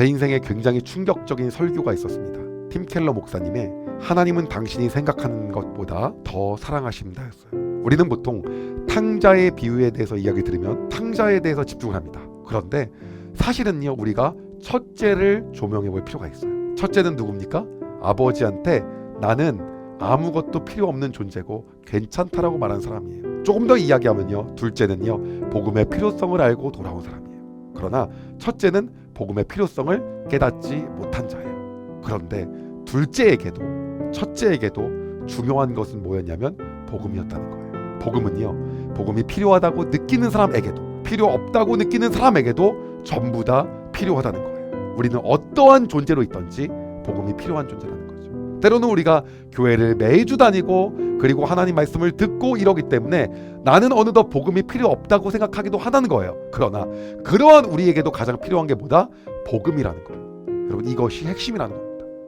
제 인생에 굉장히 충격적인 설교가 있었습니다. 팀 켈러 목사님의 하나님은 당신이 생각하는 것보다 더 사랑하신다였어요. 우리는 보통 탕자의 비유에 대해서 이야기 들으면 탕자에 대해서 집중을 합니다. 그런데 사실은요 우리가 첫째를 조명해 볼 필요가 있어요. 첫째는 누굽니까? 아버지한테 나는 아무것도 필요 없는 존재고 괜찮다라고 말한 사람이에요. 조금 더 이야기하면요. 둘째는요. 복음의 필요성을 알고 돌아온 사람이에요. 그러나 첫째는 복음의 필요성을 깨닫지 못한 자예요. 그런데 둘째에게도 첫째에게도 중요한 것은 뭐였냐면 복음이었다는 거예요. 복음은요. 복음이 필요하다고 느끼는 사람에게도 필요 없다고 느끼는 사람에게도 전부 다 필요하다는 거예요. 우리는 어떠한 존재로 있든지 복음이 필요한 존재라는 거죠. 때로는 우리가 교회를 매주 다니고 그리고 하나님 말씀을 듣고 이러기 때문에 나는 어느덧 복음이 필요 없다고 생각하기도 하다는 거예요. 그러나 그러한 우리에게도 가장 필요한 게 뭐다? 복음이라는 거예요. 여러분 이것이 핵심이라는 겁니다.